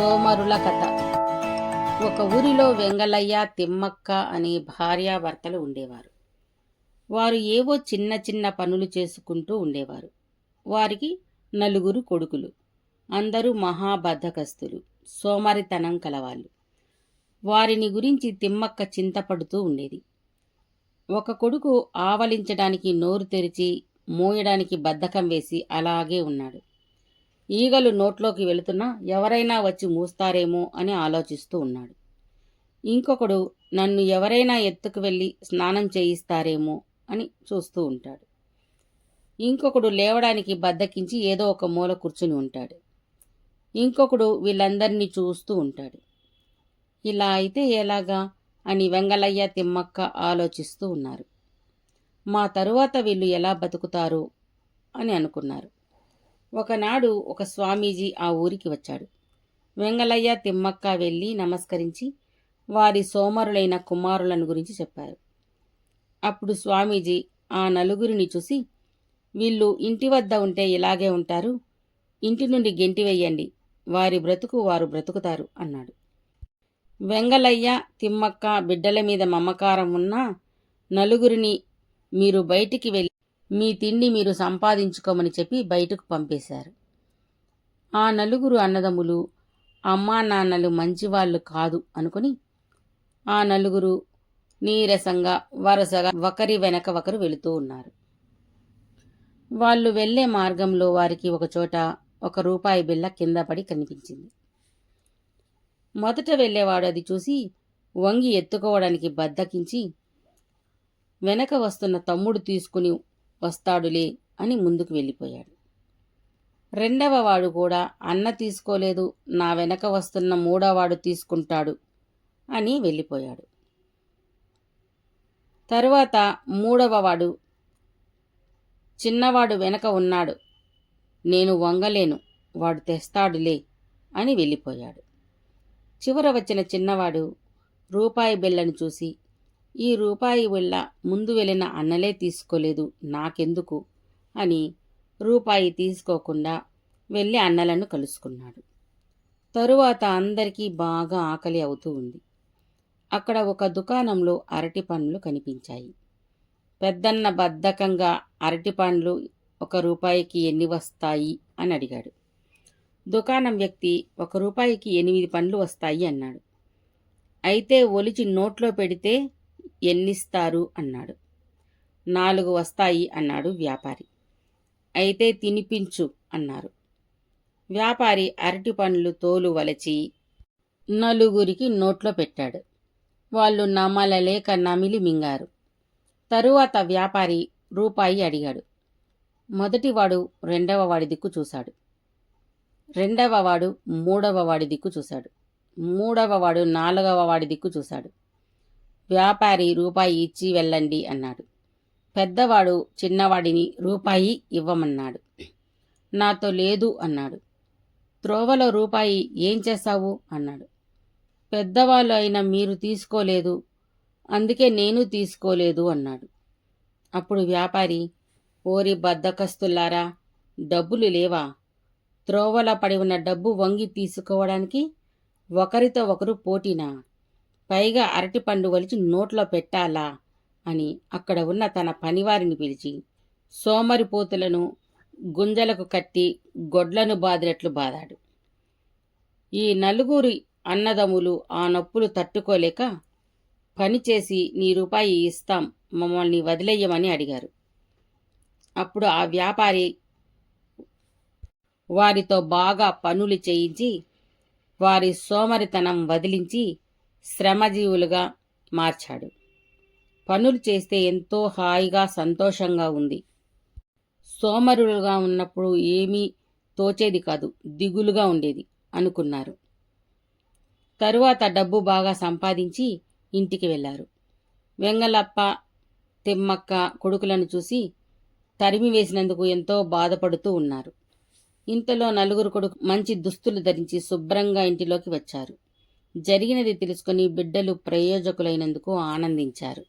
సోమరుల కథ. ఒక ఊరిలో వెంగళయ్య తిమ్మక్క అనే భార్యాభర్తలు ఉండేవారు. వారు ఏవో చిన్న చిన్న పనులు చేసుకుంటూ ఉండేవారు. వారికి నలుగురు కొడుకులు. అందరూ మహాబద్ధకస్తులు సోమరితనం కలవాళ్ళు. వారిని గురించి తిమ్మక్క చింతపడుతూ ఉండేది. ఒక కొడుకు ఆవలించడానికి నోరు తెరిచి మోయడానికి బద్ధకం వేసి అలాగే ఉన్నాడు. ఈగలు నోట్లోకి వెళుతున్నా ఎవరైనా వచ్చి మూస్తారేమో అని ఆలోచిస్తూ ఉన్నాడు. ఇంకొకడు నన్ను ఎవరైనా ఎత్తుకు వెళ్ళి స్నానం చేయిస్తారేమో అని చూస్తూ ఉంటాడు. ఇంకొకడు లేవడానికి బద్దకించి ఏదో ఒక మూల కూర్చుని ఉంటాడు. ఇంకొకడు వీళ్ళందరినీ చూస్తూ ఉంటాడు. ఇలా అయితే ఎలాగా? అని వెంగళయ్య తిమ్మక్క ఆలోచిస్తూ ఉన్నారు. మా తరువాత వీళ్ళు ఎలా బతుకుతారు? అని అనుకున్నారు. ఒకనాడు ఒక స్వామీజీ ఆ ఊరికి వచ్చాడు. వెంగలయ్య తిమ్మక్క వెళ్ళి నమస్కరించి వారి సోమరులైన కుమారులను గురించి చెప్పారు. అప్పుడు స్వామీజీ ఆ నలుగురిని చూసి వీళ్ళు ఇంటి వద్ద ఉంటే ఇలాగే ఉంటారు. ఇంటి నుండి గెంటి వెయ్యండి. వారి బ్రతుకు వారు బ్రతుకుతారు అన్నాడు. వెంగలయ్య తిమ్మక్క బిడ్డల మీద మమకారం ఉన్నా నలుగురిని మీరు బయటికి వెళ్ళి మీ తిండి మీరు సంపాదించుకోమని చెప్పి బయటకు పంపేశారు. ఆ నలుగురు అన్నదమ్ములు అమ్మా నాన్నలు మంచివాళ్ళు కాదు అనుకుని ఆ నలుగురు నీరసంగా వరుసగా ఒకరి వెనక ఒకరు వెళుతూ ఉన్నారు. వాళ్ళు వెళ్ళే మార్గంలో వారికి ఒకచోట ఒక రూపాయి బిళ్ళ కింద పడి కనిపించింది. మొదట వెళ్ళేవాడు అది చూసి వంగి ఎత్తుకోవడానికి బద్దకించి వెనక వస్తున్న తమ్ముడు తీసుకుని వస్తాడులే అని ముందుకు వెళ్ళిపోయాడు. రెండవ వాడు కూడా అన్న తీసుకోలేదు నా వెనక వస్తున్న మూడవవాడు తీసుకుంటాడు అని వెళ్ళిపోయాడు. తరువాత మూడవ వాడు చిన్నవాడు వెనక ఉన్నాడు నేను వంగలేను వాడు తెస్తాడులే అని వెళ్ళిపోయాడు. చివర వచ్చిన చిన్నవాడు రూపాయి బిళ్ళను చూసి ఈ రూపాయి వల్ల ముందు వెళ్ళిన అన్నలే తీసుకోలేదు. నాకెందుకు? అని రూపాయి తీసుకోకుండా వెళ్ళి అన్నలను కలుసుకున్నాడు. తరువాత అందరికీ బాగా ఆకలి అవుతూ ఉంది. అక్కడ ఒక దుకాణంలో అరటి పండ్లు కనిపించాయి. పెద్దన్న బద్ధకంగా అరటి పండ్లు ఒక రూపాయికి ఎన్ని వస్తాయి అని అడిగాడు. దుకాణం వ్యక్తి ఒక రూపాయికి ఎనిమిది పండ్లు వస్తాయి అన్నాడు. అయితే ఒలిచి నోట్లో పెడితే ఎన్నిస్తారు అన్నాడు. నాలుగు వస్తాయి అన్నాడు వ్యాపారి. అయితే తినిపించు అన్నారు. వ్యాపారి అరటి పండ్లు తోలు వలచి నలుగురికి నోట్లో పెట్టాడు. వాళ్ళు నమలలేక నమిలి మింగారు. తరువాత వ్యాపారి రూపాయి అడిగాడు. మొదటివాడు రెండవ వాడి దిక్కు చూశాడు. రెండవ వాడు మూడవ వాడి దిక్కు చూశాడు. మూడవ వాడు నాలుగవ వాడి దిక్కు చూశాడు. వ్యాపారి రూపాయి ఇచ్చి వెళ్ళండి అన్నాడు. పెద్దవాడు చిన్నవాడిని రూపాయి ఇవ్వమన్నాడు. నాతో లేదు అన్నాడు. త్రోవలో రూపాయి ఏం చేస్తావు అన్నాడు. పెద్దవాళ్ళు అయినా మీరు తీసుకోలేదు అందుకే నేను తీసుకోలేదు అన్నాడు. అప్పుడు వ్యాపారి ఓరి బద్దకస్తులారా డబ్బులు లేవా? త్రోవల పడి ఉన్న డబ్బు వంగి తీసుకోవడానికి ఒకరితో ఒకరు పోటీనా? పైగా అరటిపండు వలిచి నోట్లో పెట్టాలా? అని అక్కడ ఉన్న తన పనివారిని పిలిచి సోమరిపోతులను గుంజలకు కట్టి గొడ్లను బాదినట్లు బాదాడు. ఈ నలుగురి అన్నదమ్ములు ఆ నొప్పులు తట్టుకోలేక పనిచేసి నీ రూపాయి ఇస్తాం మమ్మల్ని వదిలేయమని అడిగారు. అప్పుడు ఆ వ్యాపారి వారితో బాగా పనులు చేయించి వారి సోమరితనం వదిలించి శ్రమజీవులుగా మార్చాడు. పనులు చేస్తే ఎంతో హాయిగా సంతోషంగా ఉంది. సోమరులుగా ఉన్నప్పుడు ఏమీ తోచేది కాదు దిగులుగా ఉండేది అనుకున్నారు. తరువాత డబ్బు బాగా సంపాదించి ఇంటికి వెళ్ళారు వెంగలప్ప తిమ్మక్క కొడుకులను చూసి తరిమి వేసినందుకు ఎంతో బాధపడుతూ ఉన్నారు. ఇంతలో నలుగురు కొడుకు మంచి దుస్తులు ధరించి శుభ్రంగా ఇంటిలోకి వచ్చారు. జరిగినది తెలుసుకుని బిడ్డలు ప్రయోజకులైనందుకు ఆనందించారు.